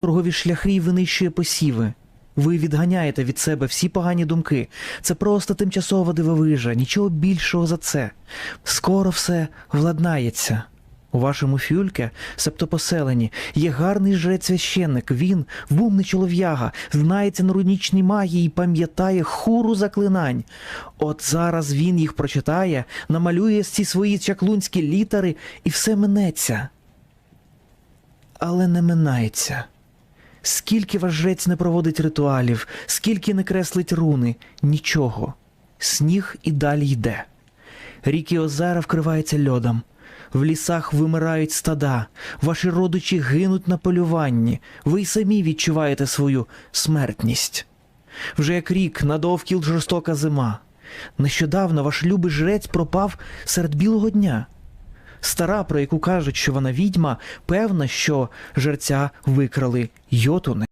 торгові шляхи і винищує посіви. Ви відганяєте від себе всі погані думки. Це просто тимчасова дивовижа, нічого більшого за це. Скоро все владнається. У вашому фюльке, себто поселенні, є гарний жрець священник. Він, вумний чолов'яга, знається на рунічній магії і пам'ятає хуру заклинань. От зараз він їх прочитає, намалює ці свої чаклунські літери, і все минеться. Але не минається. Скільки ваш жрець не проводить ритуалів, скільки не креслить руни, нічого. Сніг і далі йде. Ріки озера вкриваються льодом. В лісах вимирають стада, ваші родичі гинуть на полюванні, ви й самі відчуваєте свою смертність. Вже як рік надовкіл жорстока зима. Нещодавно ваш любий жрець пропав серед білого дня. Стара, про яку кажуть, що вона відьма, певна, що жерця викрали йотуни.